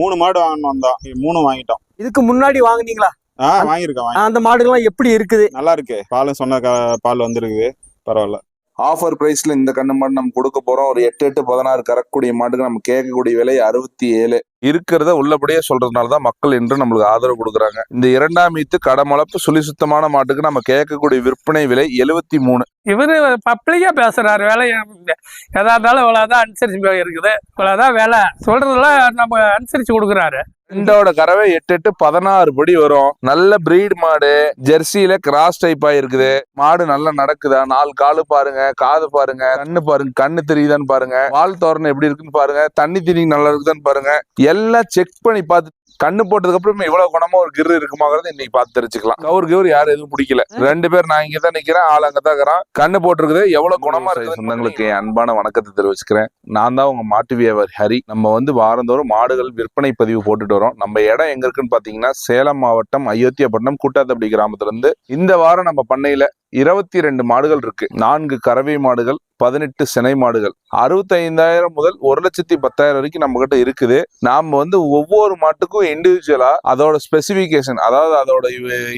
மூணு மாடு வாங்கணும் வந்தோம். மூணு வாங்கிட்டோம். இதுக்கு முன்னாடி வாங்குனீங்களா? ஆ வாங்கியிருக்கோம் வாங்கி அந்த மாடுகள்லாம் எப்படி இருக்குது? நல்லா இருக்கு. பாலும் சொன்ன பால் வந்திருக்குது. பரவாயில்ல. ஆஃபர் பிரைஸ்ல இந்த கண்ணு மாடு நம்ம கொடுக்க போறோம். ஒரு எட்டு எட்டு பதினாறு கறக்கக்கூடிய மாட்டுக்கு நம்ம கேட்கக்கூடிய விலை அறுபத்தி ஏழு. இருக்கிறத உள்ளபடியே சொல்றதுனால தான் மக்கள் என்று நம்மளுக்கு ஆதரவு கொடுக்குறாங்க. இந்த இரண்டாம் ஈத்து கடமளப்பு சுழி சுத்தமான மாட்டுக்கு நம்ம கேட்கக்கூடிய விற்பனை விலை எழுபத்தி மூணு. இவரு பப்ளிக்கா பேசுறாரு வேலை எதா இருந்தாலும் இவ்வளோதான் அனுசரிச்சு இருக்குது இவ்வளோதான் வேலை. சொல்கிறதெல்லாம் நம்ம அனுசரிச்சு கொடுக்குறாரு. ரெண்டோட கறவை எட்டு எட்டு பதினாறு படி வரும். நல்ல பிரீட் மாடு. ஜெர்சியில கிராஸ் டைப் ஆயிருக்குது மாடு நல்லா நடக்குதா? நாலு காலு பாருங்க. காது பாருங்க. கண்ணு பாருங்க. கண்ணு தெரியுதான்னு பாருங்க. வால் தோரணை எப்படி இருக்குன்னு பாருங்க. தண்ணி திணி நல்லா இருக்குதான்னு பாருங்க. எல்லாம் செக் பண்ணி பார்த்து கண்ணு போட்டதுக்கு அப்புறம் இவ்வளவு குணமா ஒரு கிரு இருக்குமாங்கிறத இன்னைக்கு பார்த்து தெரிஞ்சுக்கலாம். கவுர் கவுர் யாரும் எதுவும் பிடிக்கல. ரெண்டு பேர் நான் இங்க தான் நிக்கிறேன் ஆள் அங்கதான் இருக்கிறான். கண்ணு போட்டிருக்குது எவ்வளவு குணமா இருக்கு சொந்தங்களுக்கு என் அன்பான வணக்கத்தை தெரிவிச்சுக்கிறேன். நான் தான் உங்க மாட்டு வியாபாரி ஹரி. நம்ம வந்து வாரந்தோறும் மாடுகள் விற்பனை பதிவு போட்டுட்டு வரோம். நம்ம இடம் எங்க இருக்குன்னு பாத்தீங்கன்னா சேலம் மாவட்டம் அயோத்தியாபட்டினம் கூட்டாத்தப்படி கிராமத்துல இருந்து இந்த வாரம் நம்ம பண்ணையில இருபத்தி ரெண்டு மாடுகள் இருக்கு. நான்கு கறவை மாடுகள் பதினெட்டு சினை மாடுகள். அறுபத்தைந்தாயிரம் முதல் ஒரு லட்சத்தி பத்தாயிரம் வரைக்கும் நம்ம கிட்ட இருக்குது. நாம வந்து ஒவ்வொரு மாட்டுக்கும் இண்டிவிஜுவலா அதோட ஸ்பெசிபிகேஷன் அதாவது அதோட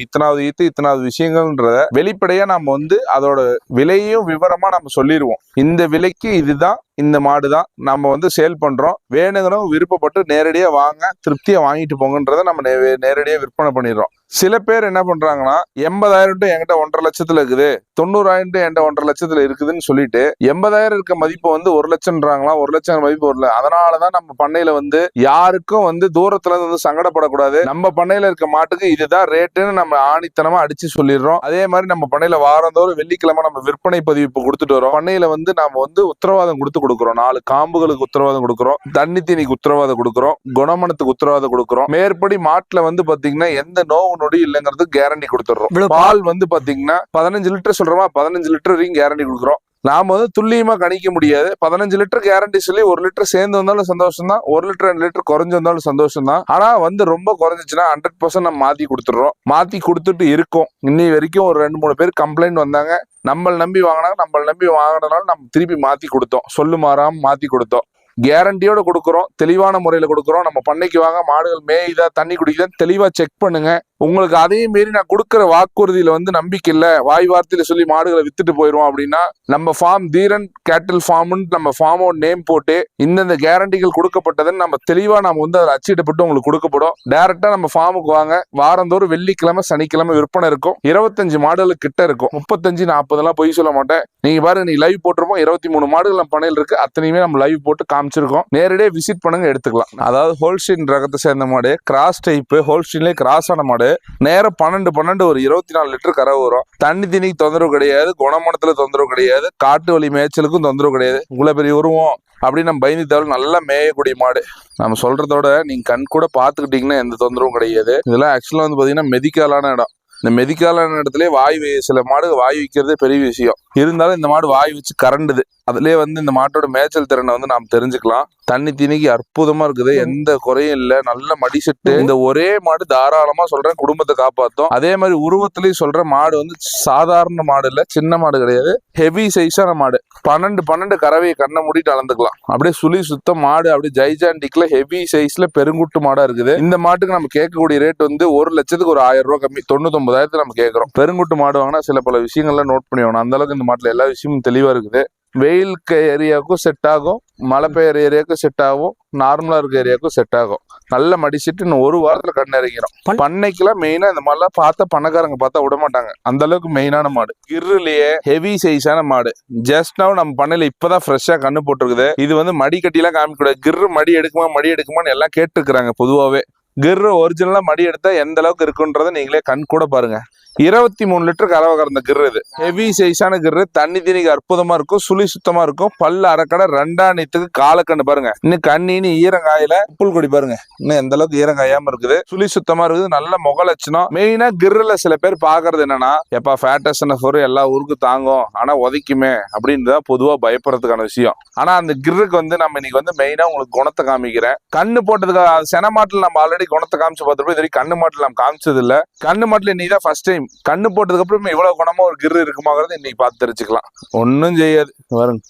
இத்தனாவது ஈத்து இத்தனாவது விஷயங்கள்ன்றத வெளிப்படையா நம்ம வந்து அதோட விலையும் விவரமா நம்ம சொல்லிடுவோம் இந்த விலைக்கு இதுதான் இந்த மாடு தான் நம்ம வந்து சேல் பண்ணுறோம் வேணுங்கிறவங்க விருப்பப்பட்டு நேரடியாக வாங்க திருப்தியாக வாங்கிட்டு போங்கன்றத நம்ம நே- நேரடியாக விற்பனை பண்ணிடுறோம். சில பேர் என்ன பண்ணுறாங்கன்னா எண்பதாயிரம் டு என்கிட்ட ஒன்றரை லட்சத்தில் இருக்குது. தொண்ணூறாயிரம் டு என்கிட்ட ஒன்றரை லட்சத்தில் இருக்குதுன்னு சொல்லிட்டு எண்பதாயிரம் இருக்க மதிப்பு வந்து ஒரு லட்சம்ன்றாங்களா ஒரு லட்சம் மதிப்பு வரல. அதனாலதான் நம்ம பண்ணையில் வந்து யாருக்கும் வந்து தூரத்துல இருந்து வந்து சங்கடப்படக்கூடாது. நம்ம பண்ணையில் இருக்க மாட்டுக்கு இதுதான் ரேட்டுன்னு நம்ம ஆணித்தனமாக அடித்து சொல்லிடுறோம். அதே மாதிரி நம்ம பண்ணையில் வாரந்தோறும் வெள்ளிக்கிழமை நம்ம விற்பனை பதிவு கொடுத்துட்டு வரோம். பண்ணையில் வந்து நம்ம வந்து உத்தரவாதம் கொடுத்து கொடுக்குறோம். நாலு காம்புகளுக்கு உத்தரவாதம் கொடுக்குறோம். தண்ணி தீனிக்கு உத்தரவாதம் கொடுக்குறோம். குணமனத்துக்கு உத்தரவாதம் கொடுக்குறோம். மேற்படி மாட்டுல வந்து பாத்தீங்கன்னா எந்த நோவு நொடி இல்லைங்கிறது கேரண்டி கொடுத்துடுறோம் இவ்வளவு பால் வந்து பாத்தீங்கன்னா பதினஞ்சு லிட்டர் சொல்றோமா? பதினஞ்சு லிட்டர் வரைக்கும் கேரண்டி கொடுக்குறோம். நாம வந்து துல்லியமா கணிக்க முடியாது. பதினஞ்சு லிட்டர் கேரண்டி சொல்லி ஒரு லிட்டர் சேர்ந்து வந்தாலும் சந்தோஷம் தான் ஒரு லிட்டர் ரெண்டு லிட்டர் குறைஞ்சு வந்தாலும் சந்தோஷம் தான் ஆனா வந்து ரொம்ப குறைஞ்சிச்சுன்னா ஹண்ட்ரட் பர்சன்ட் நம்ம மாத்தி கொடுத்துடுறோம். மாத்தி கொடுத்துட்டு இருக்கோம். இன்னி வரைக்கும் ஒரு ரெண்டு மூணு பேர் கம்ப்ளைண்ட் வந்தாங்க. நம்மளை நம்பி வாங்கினாங்க நம்மளை நம்பி வாங்கினாலும் நம்ம திருப்பி மாத்தி கொடுத்தோம். சொல்லு மாறாமல் மாத்தி கொடுத்தோம். கேரண்டியோட கொடுக்குறோம் தெளிவான முறையில் கொடுக்குறோம். நம்ம பண்ணைக்கு வாங்க மாடுகள் மேயுதா தண்ணி குடிக்குதா தெளிவா செக் பண்ணுங்க. உங்களுக்கு அதையும் மீறி நான் கொடுக்குற வாக்குறுதியில வந்து நம்பிக்கை இல்லை. வாய் வார்த்தையில சொல்லி மாடுகளை வித்துட்டு போயிடுவோம் அப்படின்னா நம்ம ஃபார்ம் தீரன் கேட்டில் ஃபார்ம்னு நம்ம ஃபார்மோட நேம் போட்டு இந்தந்த கேரண்டிகள் கொடுக்கப்பட்டதுன்னு நம்ம தெளிவா நம்ம வந்து அதை அச்சிடப்பட்டு உங்களுக்கு கொடுக்கப்படும். டைரக்டா நம்ம ஃபார்முக்கு வாங்க. வாரந்தோறும் வெள்ளிக்கிழமை சனிக்கிழமை விற்பனை இருக்கும். இருபத்தஞ்சு மாடுகள் கிட்ட இருக்கும். முப்பத்தஞ்சு நாற்பதெல்லாம் பொய் சொல்ல மாட்டேன். நீங்க பாருங்க நீ லைவ் போட்டிருப்போம். இருபத்தி மூணு மாடுகள் நம்ம பண்ணையில் இருக்கு. அத்தனையுமே நம்ம லைவ் போட்டு காமிச்சிருக்கோம். நேரடியாக விசிட் பண்ணுங்க எடுத்துக்கலாம். அதாவது ஹோல்ஸ்டீன் ரகத்தை சேர்ந்த மாடு கிராஸ் டைப் ஹோல்ஸ்டீன்லேயே கிராஸ் ஆன மாடு. நேரம் பன்னெண்டு பன்னெண்டு ஒரு இருபத்தி நாலு லிட்டர் கரை வரும். தண்ணி தண்ணிக்கு தொந்தரவு கிடையாது. குணமணத்துல தொந்தரவு கிடையாது. காட்டு வழி மேய்ச்சலுக்கும் தொந்தரவு கிடையாது. இவ்வளவு பெரிய உருவம். அப்படின்னு நம்ம பயந்து தவிர நல்லா மேயக்கூடிய மாடு. நம்ம சொல்றதோட நீங்க கண் கூட பாத்துக்கிட்டீங்கன்னா எந்த தொந்தரவும் கிடையாது. இதெல்லாம் ஆக்சுவலா வந்து பாத்தீங்கன்னா மெதிக்கலான இடம். இந்த மெதிக்காலான இடத்துல வாய் சில மாடு வாய் வைக்கிறதே பெரிய விஷயம். இருந்தாலும் இந்த மாடு வாய் வச்சு கரண்டுது. அதுலயே வந்து இந்த மாட்டோட மேய்ச்சல் திறனை வந்து நாம் தெரிஞ்சுக்கலாம். தண்ணி தீனிக்கு அற்புதமா இருக்குது. எந்த குறையும் இல்ல. நல்ல மடி செட்டு. இந்த ஒரே மாடு தாராளமா சொல்றேன் குடும்பத்தை காப்பாத்தும். அதே மாதிரி உருவத்திலயும் சொல்றேன் மாடு வந்து சாதாரண மாடு இல்ல சின்ன மாடு கிடையாது. ஹெவி சைஸான மாடு. பன்னெண்டு பன்னெண்டு கறவையை கண்ணை மூடிட்டு அளந்துக்கலாம். அப்படியே சுழி சுத்தம் மாடு அப்படியே ஜைஜாண்டிக்ல ஹெவி சைஸ்ல பெருங்குட்டு மாடா இருக்குது. இந்த மாட்டுக்கு நம்ம கேட்கக்கூடிய ரேட் வந்து ஒரு லட்சத்துக்கு ஒரு ஆயிரம் ரூபாய் கம்மி. தொண்ணூத்தொன்பதாயிரத்து நம்ம கேட்கறோம். பெருங்குட்டு மாடு வாங்கினா சில பல விஷயங்கள்லாம் நோட் பண்ணி வாங்கணும். அந்த அளவுக்கு இந்த மாட்டுல எல்லா விஷயமும் தெளிவா இருக்குது. வெயில் ஏரியாவுக்கும் செட் ஆகும். மழை பெய்யுற ஏரியாவுக்கும் செட் ஆகும். நார்மலா இருக்க ஏரியாவுக்கும் செட் ஆகும். நல்ல மடிச்சிட்டு இன்னும் ஒரு வாரத்துல கண்ணு இறங்கிரும். பண்- பண்ணைக்கெல்லாம் மெயினா இந்த மாதிரிலாம் பார்த்தா பணக்காரங்க பார்த்தா விட மாட்டாங்க. அந்த அளவுக்கு மெயினான மாடு. கிர்ருலயே ஹெவி சைஸான மாடு. ஜஸ்ட் now நம்ம பண்ணையில இப்பதான் ஃப்ரெஷ்ஷா கண்ணு போட்டிருக்குது. இது வந்து மடி கட்டிலாம் காமிக்க கூடாது கிர்ரு மடி எடுக்குமா மடி எடுக்குமான்னு எல்லாம் கேட்டுருக்காங்க பொதுவாவே. கிர்ரு ஒரிஜினலா மடி எடுத்தா எந்த அளவுக்கு இருக்குன்றத நீங்களே கண் கூட பாருங்க. இருபத்தி மூணு லிட்டர் கறவை கறந்த கிர்ரு இது. ஹெவி சைஸான கிர்ரு. தண்ணி தண்ணிக்கு அற்புதமா இருக்கும். சுழி சுத்தமா இருக்கும். பல்லு அரைக்கடை ரெண்டாம் நீத்துக்கு காலக்கண்ணு பாருங்க. இன்னும் கண்ணின்னு ஈரங்காயில புல் கொடி பாருங்க. இன்னும் எந்த அளவுக்கு ஈரங்காயாம இருக்குது. சுழி சுத்தமா இருக்குது. நல்ல முக லட்சணம். மெயினா கிர்ருல சில பேர் பாக்குறது என்னன்னா எப்பா ஃபேட்டஸ்ன ஃபோர் எல்லா ஊருக்கு தாங்கும். ஆனா உதைக்குமே அப்படின்னு தான் பொதுவா பயப்படுறதுக்கான விஷயம். ஆனா அந்த கிர்ருக்கு வந்து நம்ம இன்னைக்கு வந்து மெயினா உங்களுக்கு குணத்தை காமிக்கிறேன். கண்ணு போட்டதுக்கு சென மாட்டில் நம்ம ஆல்ரெடி குணத்தை காமிச்சு பார்த்துருப்போம். இது வரைக்கும் கண்ணு மாட்டில் நம்ம காமிச்சது இல்ல கண்ணு மாட்டில் இன்னைக்கு தான் ஃபர்ஸ்ட் டைம் கண்ணு போட்டதுக்கு அப்புறம் இவ்வளவு குணமா ஒரு கிர்ரு இருக்குமாங்கிறது இன்னைக்கு பார்த்து தெரிஞ்சுக்கலாம். ஒன்றும் செய்யாது. பாருங்க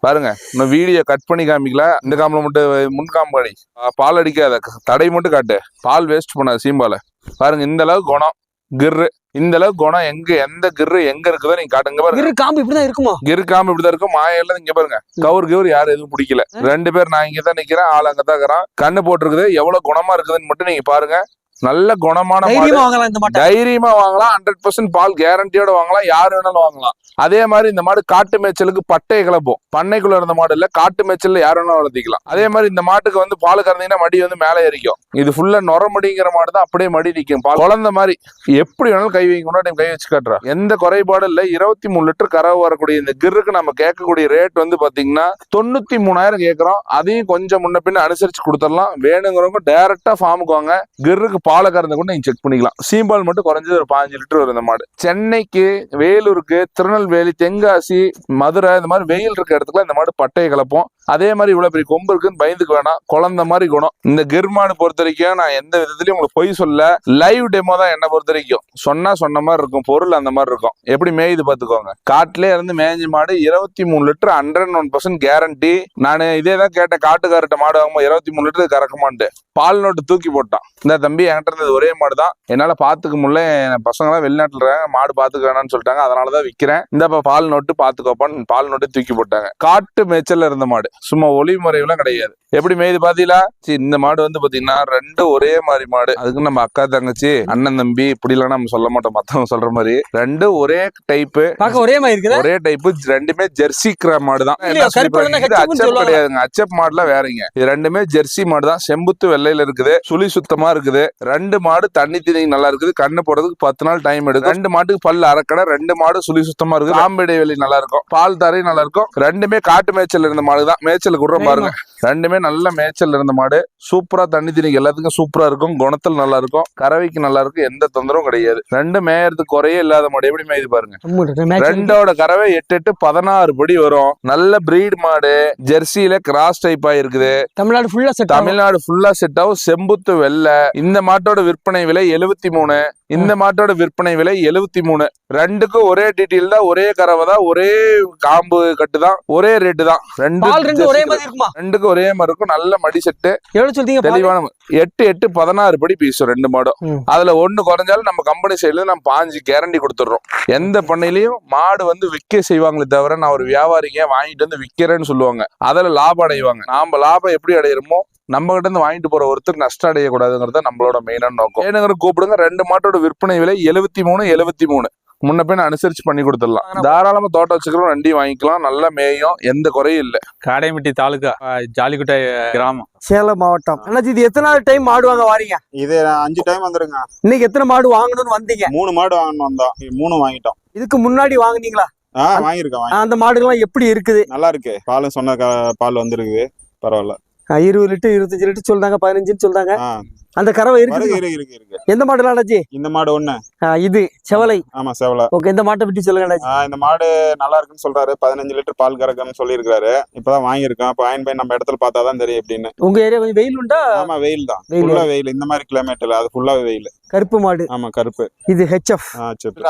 பாருங்க இன்னும் வீடியோ கட் பண்ணி காமிக்கல. இந்த காம்பில் மட்டும் முன் காம்பு அடி. ஆ, பால் அடிக்காத. தடை மட்டும் காட்டு. பால் வேஸ்ட் பண்ணாது சீம்பால. பாருங்க இந்த அளவுக்கு குணம். கிர்ரு. இந்த அளவுக்கு குணம் எங்க எந்த கிர்ரு எங்க இருக்குதோ நீங்க காட்டுங்க பாருங்க. இரு காம்பு இப்படிதான் இருக்குமா? கிரு காம்பு இப்படிதான் இருக்கும். மாயெல்லாம் இங்க பாருங்க. கவுர் கவுர் யாரும் எதுவும் பிடிக்கல. ரெண்டு பேர் நான் இங்க தான் நிக்கிறேன் ஆள் அங்கதான் இருக்கிறான். கண்ணு போட்டிருக்குது. எவ்வளவு குணமா இருக்குதுன்னு மட்டும் நீங்க பாருங்க. நல்ல குணமான தைரியமா வாங்கலாம் ஹண்ட்ரட் பர்சன்ட் பால் கேரண்டியோட வாங்கலாம். யார் வேணாலும் வாங்கலாம். அதே மாதிரி இந்த மாடு காட்டு மேய்ச்சலுக்கு பட்டையை கிளப்பும் பண்ணைக்குள்ள இருந்த மாடு இல்ல காட்டு மேய்ச்சல்ல யார் வேணாலும் வளர்த்திக்கலாம். அதே மாதிரி இந்த மாட்டுக்கு வந்து பால் கறந்தீங்கன்னா மடி வந்து மேலே ஏறிக்கும். இது ஃபுல்லா நொர மடிங்கிற மாடு தான். அப்படியே மடி நிக்கும். பால் குழந்த மாதிரி. எப்படி வேணாலும் கை வைக்கணும் டைம் கை வச்சு காட்டுறா. எந்த குறைபாடும் இல்ல. இருபத்தி மூணு லிட்டர் கறவை வரக்கூடிய இந்த கிருக்கு நம்ம கேட்கக்கூடிய ரேட் வந்து பாத்தீங்கன்னா தொண்ணூத்தி மூணாயிரம் கேட்கறோம். அதையும் கொஞ்சம் முன்ன பின்ன அனுசரிச்சு கொடுத்துடலாம். வேணுங்கிறவங்க டைரக்டா ஃபார்முக்கு வாங்க. கிருக்கு பாலை கூட நீங்கள் செக் பண்ணிக்கலாம். சீம்பால் மட்டும் குறைஞ்சது ஒரு பாஞ்சு லிட்டர் வரும் இந்த மாடு. சென்னைக்கு வேலூருக்கு திருநெல்வேலி தென்காசி மதுரை இந்த மாதிரி வெயில் இருக்க இடத்துக்குலாம் இந்த மாடு பட்டையை கலப்போம். அதே மாதிரி இவ்வளவு பெரிய கொம்பு இருக்குன்னு பயந்துக்கு வேணாம். குழந்த மாதிரி குணம். இந்த கிர் பொறுத்த வரைக்கும் நான் எந்த விதத்துலயும் உங்களுக்கு பொய் சொல்ல லைவ் டெமோ தான் என்ன பொறுத்த வரைக்கும். சொன்னா சொன்ன மாதிரி இருக்கும். பொருள் அந்த மாதிரி இருக்கும். எப்படி மேயுது பாத்துக்கோங்க காட்டிலே இருந்து மேய்ஞ்சி மாடு இருபத்தி மூணு litre hundred one percent guarantee நான் இதே தான் கேட்டேன். காட்டுக்காரட்ட மாடு வாங்கும்போது இருபத்தி மூணு லிட்டர் கறக்குமான்ட்டு. பால் நோட்டு தூக்கி போட்டான். இந்த தம்பி என்கிட்ட இருந்தது ஒரே மாடு தான். என்னால பாத்துக்க முடியல. என் பசங்க எல்லாம் வெளிநாட்டுல இருக்காங்க. மாடு பாத்துக்க வேணாம்னு சொல்லிட்டாங்க. அதனாலதான் விக்கிறேன். இந்த பால் நோட்டு பாத்துக்கோப்பான்னு பால் நோட்டு தூக்கி போட்டாங்க. காட்டு மேய்ச்சல்ல இருந்த மாடு. சும்மா ஒளி முறையெல்லாம் கிடையாது. எப்படி மேய்து பாத்தீங்களா? இந்த மாடு வந்து பாத்தீங்கன்னா ரெண்டு ஒரே மாதிரி மாடு. அதுக்கு நம்ம அக்கா தங்கச்சி அண்ணன் தம்பி இப்படி எல்லாம் நம்ம சொல்ல மாட்டோம். மத்தவங்க சொல்ற மாதிரி ரெண்டு ஒரே டைப்பு ஒரே மாதிரி ஒரே டைப் ரெண்டுமே ஜெர்சி கிரா மாடு தான் சொல்லுவாங்க. கிடையாதுங்க. அச்சப் மாடுல வேறங்க. இது ரெண்டுமே ஜெர்சி மாடு தான் செம்புத்து வெள்ளையில இருக்குது. சுழி சுத்தமா இருக்குது. ரெண்டு மாடு தண்ணி தண்ணி நல்லா இருக்குது. கண்ணு போடுறதுக்கு பத்து நாள் டைம் எடுக்கும். ரெண்டு மாட்டுக்கு பல்லு அரைக்கடை. ரெண்டு மாடு சுழி சுத்தமா இருக்குது. காம்பு இடைவெளி நல்லா இருக்கும். பால் தரை நல்லா இருக்கும். ரெண்டுமே காட்டு மேய்ச்சல் இருந்த மாடு தான் மேய்ச்சல் கூட பாருங்க. ரெண்டுமே நல்ல மேய்ச்சல் இருந்த மாடு. சூப்பரா தண்ணி தண்ணிக்கு எல்லாத்துக்கும் சூப்பரா இருக்கும். குணத்தில் நல்லா இருக்கும் கறவைக்கு நல்லா இருக்கும் எந்த தொந்தரவும் கிடையாது. ரெண்டு மேயறதுக்கு குறையே இல்லாத மாடு. எப்படி மேயுது பாருங்க. ரெண்டோட கறவை எட்டு எட்டு பதினாறு படி வரும். நல்ல பிரீட் மாடு. ஜெர்சியில கிராஸ் டைப் ஆயிருக்குது தமிழ்நாடு ஃபுல்லா செட் தமிழ்நாடு ஃபுல்லா செட் ஆகும். செம்புத்து வெள்ளை. இந்த மாட்டோட விற்பனை விலை எழுபத்தி மூணு. இந்த மாட்டோட விற்பனை விலை எழுபத்தி மூணு. ரெண்டுக்கும் ஒரே டீட்டெயில் தான். ஒரே கறவை தான் ஒரே காம்பு கட்டு தான் ஒரே ரேட்டு தான். ரெண்டு ரெண்டு ஒரே மாதிரி இருக்குமா? ரெண்டுக்கும் ஒரே மாதிரி இருக்கும். நல்ல மடி செட்டு எவ்வளவு சொல்றீங்க? தெளிவான எட்டு எட்டு பதினாறு படி பீஸும் ரெண்டு மாடும். அதுல ஒண்ணு குறைஞ்சாலும் நம்ம கம்பெனி சைடுல நம்ம பாஞ்சு கேரண்டி கொடுத்துடுறோம். எந்த பண்ணையிலயும் மாடு வந்து விற்க செய்வாங்களே தவிர நான் ஒரு வியாபாரிங்க வாங்கிட்டு வந்து விக்கிறேன்னு சொல்லுவாங்க. அதுல லாபம் அடைவாங்க. நாம லாபம் எப்படி அடையிறோமோ நம்ம கிட்ட இருந்து வாங்கிட்டு போற ஒருத்தர் நஷ்டம் அடையக்கூடாதுங்கிறது நம்மளோட மெயினான நோக்கம். வேணுங்கிற கூப்பிடுங்க. ரெண்டு மாட்டோட விற்பனை விலை எழுபத்தி மூணு எழுபத்தி மூணு. முன்ன அனுசரிச்சு பண்ணி கொடுத்துடலாம். தாராளமா தோட்டம் வச்சுக்கிறோம் ரெண்டையும் வாங்கிக்கலாம் நல்ல மேயும் எந்த குறையும் இல்ல. காடையம்பட்டி தாலுகா அஹ், ஜாலிக்குட்டை கிராமம். சேலம் மாவட்டம். அண்ணாச்சி இது எத்தனை டைம் மாடு வாங்க வாரீங்க? இது அஞ்சு டைம் வந்துருங்க. இன்னைக்கு எத்தனை மாடு வாங்கணும்னு வந்தீங்க? மூணு மாடு வாங்கணும் வந்தோம் மூணு வாங்கிட்டோம். இதுக்கு முன்னாடி வாங்குனீங்களா? ஆ வாங்கியிருக்கேன் வாங்கி அந்த மாடுகள்லாம் எப்படி இருக்குது? நல்லா இருக்கு பாலும் சொன்ன க- பால் வந்துருக்குது. பரவாயில்ல. இருபது லிட்டர் இருபத்தஞ்சு லிட்டர் சொல்றாங்க பதினஞ்சுன்னு சொல்றாங்க. அந்த கறவை இருக்கு இருக்கு இருக்கு. எந்த மாடுலாம் அண்ணாச்சி? இந்த மாடு ஒண்ணு. இது செவலை. ஆமா செவலை. ஓகே இந்த மாட்டை பற்றி சொல்லுங்க அண்ணாச்சி. இந்த மாடு நல்லா இருக்குன்னு சொல்றாரு. பதினஞ்சு லிட்டர் பால் கறக்குன்னு சொல்லியிருக்காரு இப்பதான் வாங்கியிருக்கோம் இப்போ வாங்கி போய் நம்ம இடத்துல பார்த்தாதான் தெரியும் எப்படின்னு. உங்க ஏரியா கொஞ்சம் வெயில் உண்டா? ஆமா வெயில் தான். வெயில். ஃபுல்லா வெயில். இந்த மாதிரி கிளைமேட்ல அது ஃபுல்லா வெயில். கருப்பு மாடு. ஆமா கருப்பு. இது ஹெச்எஃப்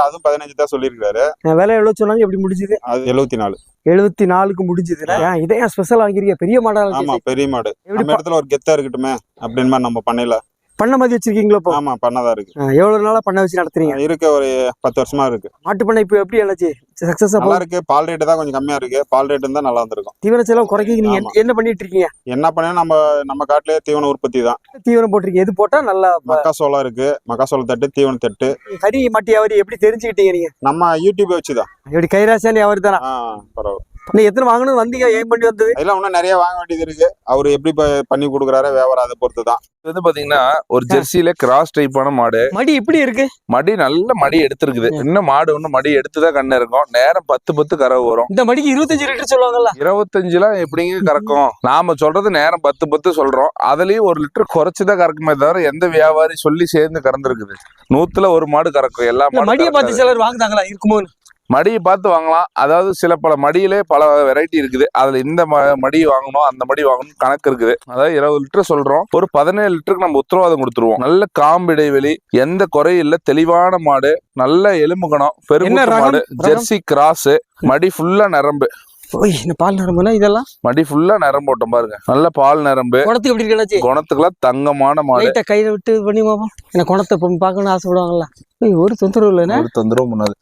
அதுவும் பதினஞ்சு தான் சொல்லியிருக்காரு விலை எவ்வளவு சொன்னாங்க? எப்படி முடிஞ்சது? அது எழுபத்தி நாலு எழுபத்தி நாலுக்கு முடிஞ்சது ஏன் இதை ஏன் ஸ்பெஷல் வாங்கிருக்கீங்க பெரிய மாடா ஆமா பெரிய மாடு. நம்ம இடத்துல ஒரு கெத்தா இருக்கட்டுமே அப்படின்னு நம்ம பண்ணையில பண்ண மாதிரி வச்சிருக்கீங்களா இப்போ? ஆமா பண்ணதா இருக்கு. எவ்வளவு நாளா பண்ண வச்சு நடத்துறீங்க? இருக்க ஒரு பத்து வருஷமா இருக்கு. மாட்டு பண்ணை இப்போ எப்படி என்னாச்சு? சக்சஸா நல்லா இருக்கு. பால் ரேட்டு தான் கொஞ்சம் கம்மியா இருக்கு. பால் ரேட்டு தான் நல்லா வந்திருக்கும் தீவன செலவு குறைக்க நீங்க. என்ன- பண்ணிட்டு இருக்கீங்க? என்ன பண்ணா நம்ம நம்ம காட்டுலயே தீவன உற்பத்தி தான். தீவனம் போட்டிருக்கீங்க. எது போட்டா நல்லா மக்காசோளம் இருக்கு. மக்காசோளம் தட்டு தீவன தட்டு. கறி மட்டி அவரி எப்படி தெரிஞ்சுக்கிட்டீங்க நீங்க? நம்ம யூடியூப் வச்சுதான். எப்படி கைராசானி அவர் தானா பரவாயில்ல. நீ எத்தனை வாங்கணும் வந்தீங்க? ஏன் பண்ணி வந்தது? இதெல்லாம் இன்னும் நிறைய வாங்க வேண்டியது இருக்கு. அவர் எப்படி பண்ணி கொடுக்குறாரு வியாபாரம் அதை பொறுத்து தான் இது வந்து பாத்தீங்கன்னா ஒரு ஜெர்சியில கிராஸ் டைப்பான மாடு. மடி இப்படி இருக்கு? மடி நல்ல மடி எடுத்திருக்குது. இன்னும் மாடு ஒண்ணு மடி எடுத்துதான் கண்ணு இருக்கும். நேரம் பத்து பத்து கறவை வரும். இந்த மடிக்கு இருபத்தஞ்சு லிட்டர் சொல்லுவாங்கல்ல? இருபத்தஞ்சுலாம் எப்படிங்க கறக்கும்? நாம சொல்றது நேரம் பத்து பத்து சொல்றோம். அதுலயும் ஒரு லிட்டர் குறைச்சுதான் கறக்குமே தவிர எந்த வியாபாரி சொல்லி சேர்ந்து கறந்துருக்குது. நூத்துல ஒரு மாடு கறக்கும். எல்லா மடியை. பார்த்து சிலர் வாங்குதாங்களா இருக்குமோ மடியை பார்த்து வாங்கலாம். அதாவது சில பல மடியிலே பல வெரைட்டி இருக்குது. அதுல இந்த மடி வாங்கணும் அந்த மடி வாங்கணும் கணக்கு இருக்குது. அதாவது இருபது லிட்டர் சொல்றோம். ஒரு பதினேழு லிட்டருக்கு நம்ம உத்தரவாதம் கொடுத்துருவோம். நல்ல காம்பு இடைவெளி எந்த குறையும் இல்ல தெளிவான மாடு நல்ல எலும்பு கணம் என்ன பெருங்குட்டு ரகம்? மாடு? ஜெர்சி கிராஸ் மடி ஃபுல்லா நரம்பு. இந்த பால் நரம்புனா இதெல்லாம்? மடி ஃபுல்லா நரம்பு ஓட்டம் பாருங்க. நல்ல பால் நரம்பு. குணத்துக்கு எப்படி இருக்கலாச்சு குணத்துக்குலாம் தங்கமான மாடு. கையில விட்டு பண்ணி பாப்போம் எனக்கு குணத்தை பார்க்கணும்னு ஆசைப்படுவாங்கல்ல. ஓய் ஒரு தொந்தரவு இல்லைண்ணே. ஒரு தொந்தரவும் பண்ணாது.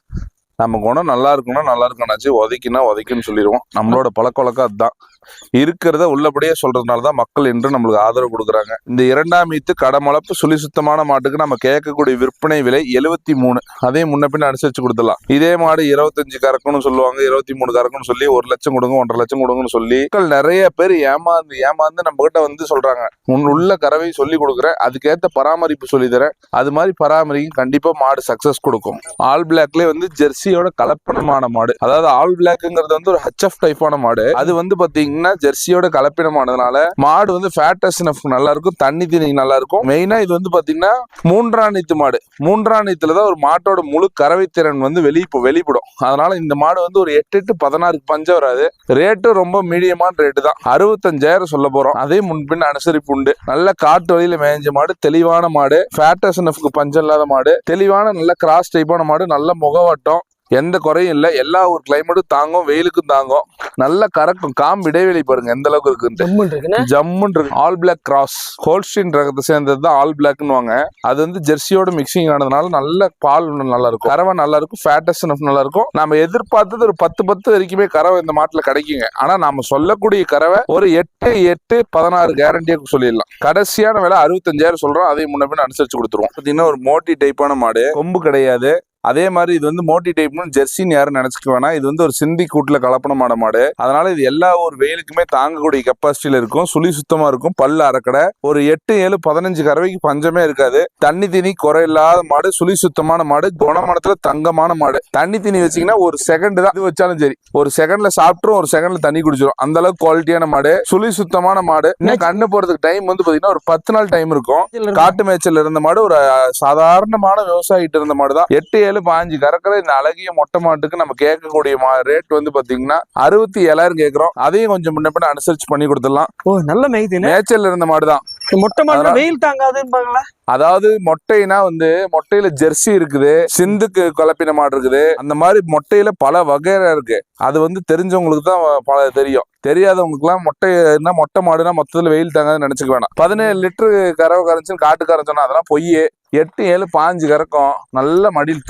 நம்ம குணம் நல்லா இருக்கும்னா நல்லா இருக்கணாச்சு உதைக்குன்னா உதைக்குன்னு சொல்லிடுவோம். நம்மளோட பழக்க வழக்கம் அதுதான். இருக்கிறத உள்ளபடியே சொல்றதுனால தான் மக்கள் என்று நம்மளுக்கு ஆதரவு கொடுக்குறாங்க. இந்த இரண்டாம் ஈத்து கடமளப்பு சுழி சுத்தமான மாட்டுக்கு நம்ம கேட்கக்கூடிய விற்பனை விலை எழுபத்தி மூணு. அதையும் முன்ன பின்ன அனுசரிச்சு கொடுத்துடலாம். இதே மாடு இருபத்தஞ்சு கறக்கும்னு சொல்லுவாங்க. இருபத்தி மூணு கறக்கும்னு சொல்லி ஒரு லட்சம் கொடுங்க ஒன்றரை லட்சம் கொடுங்கன்னு சொல்லி மக்கள் நிறைய பேர் ஏமாந்து ஏமாந்து நம்ம கிட்ட வந்து சொல்றாங்க. உன் உள்ள கறவை சொல்லி கொடுக்குறேன். அதுக்கேத்த பராமரிப்பு சொல்லி தரேன். அது மாதிரி பராமரிக்கும் கண்டிப்பா மாடு சக்சஸ் கொடுக்கும். ஆல் பிளாக்லயே வந்து ஜெர்சியோட கலப்பணமான மாடு. அதாவது ஆல் பிளாக்ங்கிறது வந்து ஒரு ஹச்எஃப் டைப்பான மாடு. அது வந்து பாத்தீங்கன்னா ஜெர்சியோட கலப்பினமானதுனால மாடு வந்து ஃபேட்டஸ் நல்லா இருக்கும் தண்ணி தீனி நல்லா இருக்கும் மெயினா இது வந்து பாத்தீங்கன்னா மூன்றாம் நீத்து மாடு. மூன்றாம் நீத்துல தான் ஒரு மாட்டோட முழு கறவை திறன் வந்து வெளியே வெளிப்படும். அதனால இந்த மாடு வந்து ஒரு எட்டு எட்டு பதினாறுக்கு பஞ்சம் வராது. ரேட்டு ரொம்ப மீடியமான ரேட்டு தான். அறுபத்தஞ்சாயிரம் சொல்ல போறோம். அதே முன்பின் அனுசரிப்பு உண்டு. நல்ல காட்டு வழியில மேய்ஞ்ச மாடு தெளிவான மாடு ஃபேட்டஸ்னஃப்க்கு பஞ்சம் இல்லாத மாடு தெளிவான நல்ல கிராஸ் டைப்பான மாடு நல்ல முகவட்டம் எந்த குறையும் இல்லை. எல்லா ஒரு கிளைமேட்டும் தாங்கும் வெயிலுக்கும் தாங்கும். நல்ல கறக்கும் காம்பு இடைவெளி பாருங்க எந்த அளவுக்கு இருக்குண்ணே. ஜம்முன்னு இருக்கு. ஆல் பிளாக் கிராஸ் ஹோல்ஸ்டீன் ரகத்தை சேர்ந்தது தான் ஆல் பிளாக்னுவாங்க அது வந்து ஜெர்சியோட மிக்சிங் ஆனதுனால நல்ல பால் நல்லா இருக்கும் கறவை நல்லா இருக்கும் ஃபேட்டஸ் நல்லா இருக்கும் நம்ம எதிர்பார்த்தது ஒரு பத்து பத்து வரைக்குமே கறவை இந்த மாட்டுல கிடைக்குங்க. ஆனா நாம சொல்லக்கூடிய கறவை ஒரு எட்டு எட்டு பதினாறு கேரண்டியா சொல்லிடலாம். கடைசியான விலை அறுபத்தஞ்சாயிரம் சொல்றோம். அதையும் முன்ன பின்ன அனுசரிச்சு கொடுத்துருவோம். பார்த்தீங்கன்னா ஒரு மோட்டி டைப்பான மாடு. கொம்பு கிடையாது. அதே மாதிரி இது வந்து மோட்டி டைப்னு ஜெர்சின்னு யாரும் நினைச்சுக்க வேணாம். இது வந்து ஒரு சிந்தி கூட்டுல கலப்பணமான மாடு. அதனால இது எல்லா ஒரு வெயிலுக்குமே தாங்கக்கூடிய கெப்பாசிட்டியில இருக்கும். சுழி சுத்தமா இருக்கும். பல்லு அறக்கடை. ஒரு எட்டு ஏழு பதினஞ்சு கறவைக்கு பஞ்சமே இருக்காது. தண்ணி தீனி குறை இல்லாத மாடு. சுழி சுத்தமான மாடு. குணமானத்துல தங்கமான மாடு. தண்ணி தீனி வச்சீங்கன்னா ஒரு செகண்ட் தான். இது வச்சாலும் சரி. ஒரு செகண்ட்ல சாப்பிட்டுரும். ஒரு செகண்ட்ல தண்ணி குடிச்சிடும் அந்த அளவுக்கு குவாலிட்டியான மாடு. சுழி சுத்தமான மாடு. இன்னும் கண்ணு போறதுக்கு டைம் வந்து பாத்தீங்கன்னா ஒரு பத்து நாள் டைம் இருக்கும். காட்டு மேய்ச்சல் இருந்த மாடு ஒரு சாதாரணமான விவசாயிட்டு இருந்த மாடு தான். எட்டு ஏழு பாஞ்சு கறக்கிற இந்த அழகிய மொட்டை மாட்டுக்கு நம்ம கேட்கக்கூடிய மா ரேட் வந்து பாத்தீங்கன்னா அறுபத்தி ஏழாயிரம் கேட்கறோம். அதையும் கொஞ்சம் முன்ன பின்ன அனுசரிச்சு பண்ணி கொடுத்துடலாம். ஓ நல்ல மேய்துண்ணே மேய்ச்சல் இருந்த மாடு தான் மொட்டை வெயில் தாங்காதுன்னு அதாவது மொட்டைனா வந்து மொட்டையில ஜெர்சி இருக்குது சிந்துக்கு கலப்பின மாடு இருக்குது. அந்த மாதிரி மொட்டையில பல வகையா இருக்கு. அது வந்து தெரிஞ்சவங்களுக்கு தான் பல தெரியும். தெரியாதவங்களுக்குலாம் மொட்டை என்ன மொட்டை மாடுனா மொத்தத்துல வெயில் தாங்காதுன்னு நினைச்சுக்க வேணாம். பதினேழு லிட்டரு கறவை கரைச்சுன்னு காட்டுக்காரன் சொன்னா அதெல்லாம் பொய். எட்டு ஏழு பாஞ்சு கறக்கும். நல்ல மடியில்